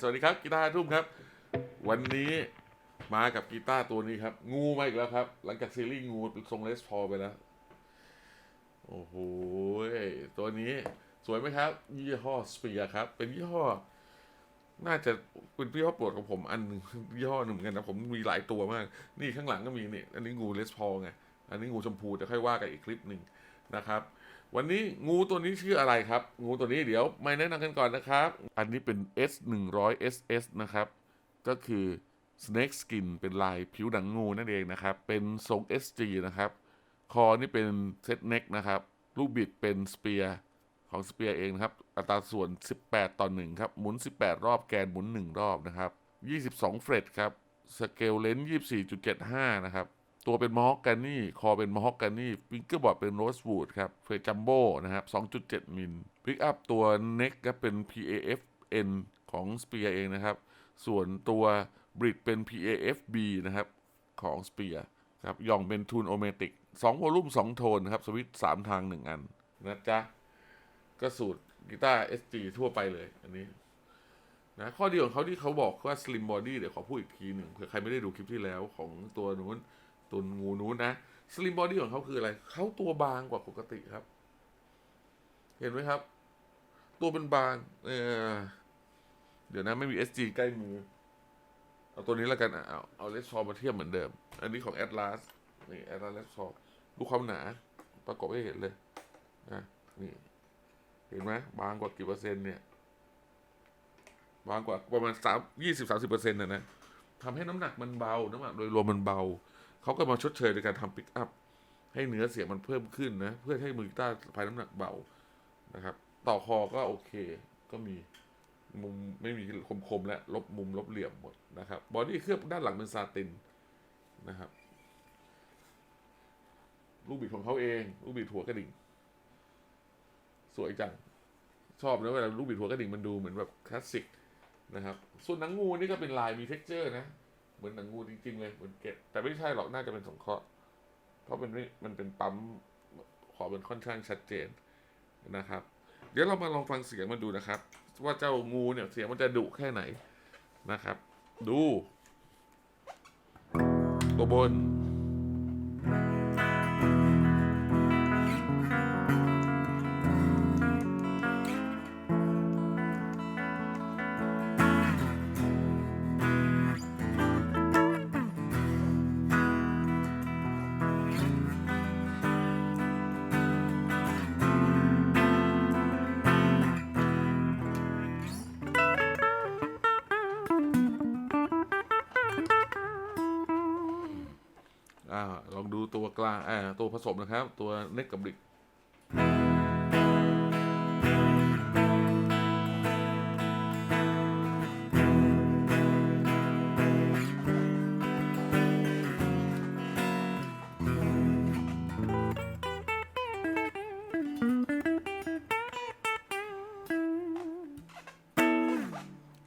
สวัสดีครับกีตาร์ทุ่มครับ วันนี้มากับกีตาร์ตัวนี้ครับ งูมาอีกแล้วครับ หลังจากซีรีส์งูทรงเลสพอไปแล้ว โอ้โหตัวนี้สวยไหมครับ ยี่ห้อสเปียครับ เป็นยี่ห้อ น่าจะเป็นยี่ห้อโปรดของผมอันหนึ่งยี่ห้อหนึ่งเหมือนกันนะ ผมมีหลายตัวมาก นี่ข้างหลังก็มีนี่ อันนี้งูเลสพอไง อันนี้งูชมพูจะค่อยว่ากันอีกคลิปหนึ่งนะครับ วันนี้งูตัวนี้ชื่ออะไรครับ งูตัวนี้เดี๋ยวไม่แนะนำกันก่อนนะครับ อันนี้เป็น S 1 0 0 SS นะครับ ก็คือ snake skin เป็นลายผิวหนังงูนั่นเองนะครับ เป็นทรง SG นะครับ คอนี่เป็นเซตเน็กนะครับ ลูกบิดเป็นสเปียร์ของสเปียร์เองนะครับ อัตราส่วน 18 ต่อ 1 ครับ หมุน 18 รอบแกนหมุน 1 รอบนะครับ 22 เฟรตครับ สเกลเลนส์24.75 นะครับ ตัวเป็นมอฮอกกานี่ คอเป็นมอฮอกกานี่ฟิงเกอร์บอร์ดเป็นโรสวูดครับเฟรจัมโบ้นะครับ 2.7 มิลพิกอัพตัวเน็กก็เป็น PAFN ของสเปียร์เองนะครับ ส่วนตัวบริดเป็น PAFB นะครับของสเปียร์ครับย่องเป็นทูนโอเมติกสองโวลูมสองโทนนะครับ สวิตช์สามทางหนึ่งอันนะจ๊ะ ก็สูตรกีตาร์ SG ทั่วไปเลยอันนี้นะข้อดีของเขาที่เขาบอกว่า slim body เดี๋ยวขอพูดอีกทีหนึ่งเผื่อใครไม่ได้ดูคลิปที่แล้วของตัวนู้น ตัวงูนู้นนะ slim body ของเขาคืออะไร เขาตัวบางกว่าปกติครับ เห็นไหมครับ ตัวเป็นบาง เออเดี๋ยวนะไม่มี SG ใกล้มือ เอาตัวนี้แล้วกันเอาเอาเลสซอมาเทียบเหมือนเดิม อันนี้ของ Atlas นี่ Atlas เลสซอดูความหนา ประกอบให้เห็นเลยนะนี่ เห็นไหมบางกว่ากี่เปอร์เซ็นต์เนี่ย บางกว่าประมาณสามยี่สิบสามสิบเปอร์เซ็นต์นะนะทำให้น้ำหนักมันเบา น้ำหนักโดยรวมมันเบา เขาก็มาชดเชยในการทำปิกอัพให้เนื้อเสียงมันเพิ่มขึ้นนะ เพื่อให้มือกีตาร์ภายน้ำหนักเบานะครับ ต่อคอก็โอเค ก็มีมุมไม่มีคมๆและลบมุมลบเหลี่ยมหมดนะครับบอดี้เคลือบด้านหลังเป็นซาตินนะครับ ลูกบิดของเขาเอง ลูกบิดหัวกระดิ่ง สวยจัง ชอบนะเวลาลูกบิดหัวกระดิ่งมันดูเหมือนแบบคลาสสิกนะครับ ส่วนหนังงูนี่ก็เป็นลายมีเท็กเจอร์นะ เหมือนหนังงูจริงๆเลยเหมือนเกล็ดแต่ไม่ใช่หรอกน่าจะเป็นสงเคราะห์เพราะมันไม่มันเป็นปั๊มขอเป็นค่อนข้างชัดเจนนะครับ เดี๋ยวเรามาลองฟังเสียงมันดูนะครับ ว่าเจ้างูเนี่ยเสียงมันจะดุแค่ไหนนะครับ ดูตัวบน กลางอ่าตัวผสมนะครับ ตัวเน็กกับบิก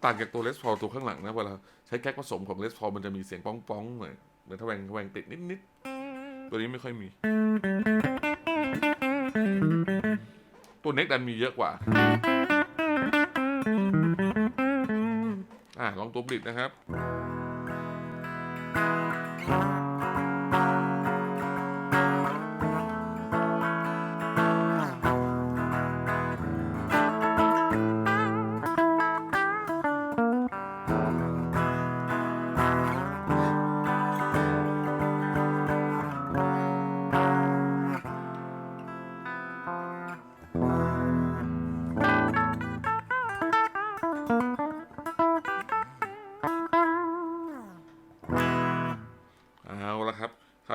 ต่างจากตัวเลสพอตัวข้างหลังนะเวลาใช้แก๊กผสมของเลสพอมันจะมีเสียงป้องๆหน่อยเหมือนทแวงทแวงติดนิดๆ ตัวนี้ไม่ค่อยมี ตัวเน็กดันมีเยอะกว่า อะลองตัวบลิดนะครับ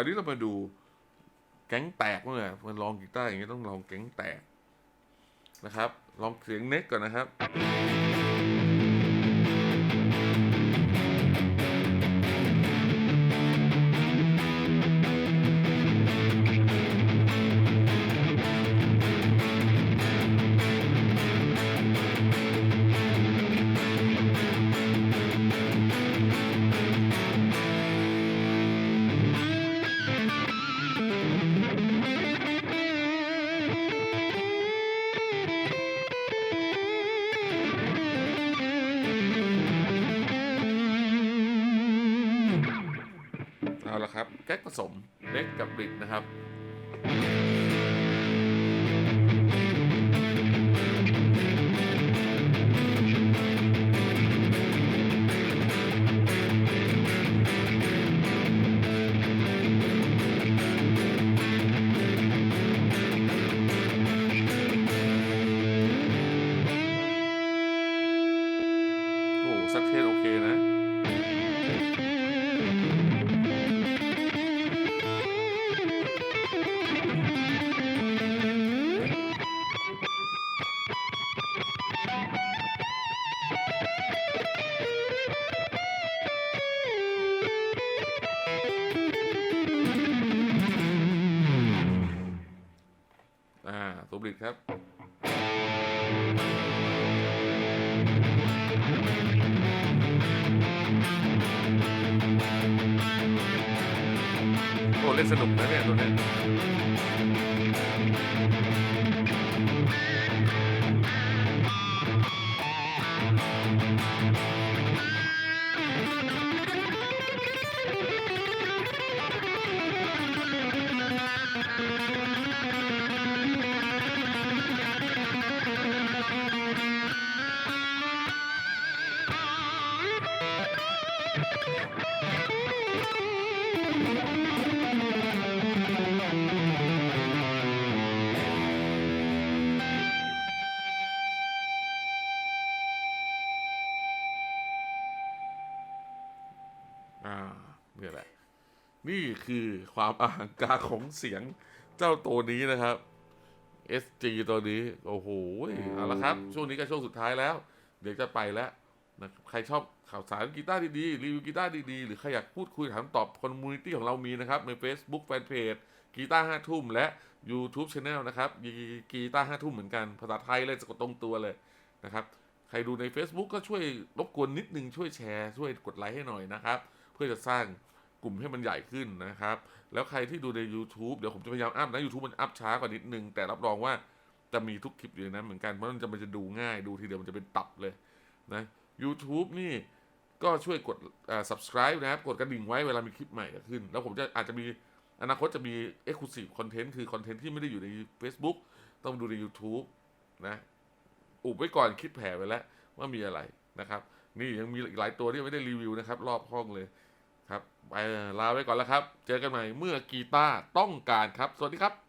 ครับคราวนี้เรามาดูแก๊งแตกเมื่อมันลองกีตาร์อย่างนี้ต้องลองแก๊งแตกนะครับ ลองเสียงเน็กก่อนนะครับ เอาละครับแก๊กผสมเล็กกับบิดนะครับ เล่นสนุกนะเนี่ยตัวเนี้ย อ่าเนี่ยแหละ นี่คือความอลังการของเสียงเจ้าตัวนี้นะครับ SG ตัวนี้ โอ้โหเอาละครับ ช่วงนี้ก็ช่วงสุดท้ายแล้ว เดี๋ยวจะไปแล้วนะครับใครชอบข่าวสารกีตาร์ดีๆ รีวิวกีตาร์ดีๆ หรือใครอยากพูดคุยถามตอบคอมมูนิตี้ของเรามีนะครับ ใน Facebook Fanpage กีตาร์ห้าทุ่มและ YouTube Channel นะครับมีกีตาร์ห้าทุ่มเหมือนกันภาษาไทยเลยสะกดตรงตัวเลยนะครับ ใครดูใน Facebook ก็ช่วยรบกวนนิดนึงช่วยแชร์ ช่วยกดไลค์ให้หน่อยนะครับ เพื่อจะสร้างกลุ่มให้มันใหญ่ขึ้นนะครับ แล้วใครที่ดูใน YouTube เดี๋ยวผมจะพยายามอัพนะ YouTube มันอัพช้ากว่านิดนึง แต่รับรองว่าจะมีทุกคลิปอยู่นนั้นเหมือนกันเพราะมันจะมันจะดูง่ายดูทีเดียวมันจะเป็นตับเลยนะ YouTube นี่ก็ช่วยกดอ่า subscribe นะครับ กดกระดิ่งไว้เวลามีคลิปใหม่ขึ้น แล้วผมจะอาจจะมีอนาคตจะมี exclusive content คือคอนเทนต์ที่ไม่ได้อยู่ใน Facebook ต้องดูใน YouTube นะอุบไว้ก่อนคิดแผนไว้แล้วว่ามีอะไรนะครับ นี่ยังมีอีกหลายตัวที่ไม่ได้รีวิวนะครับ รอบห้องเลยครับไปลาไว้ก่อนแล้วครับ เจอกันใหม่เมื่อกีตาร์ต้องการครับ สวัสดีครับ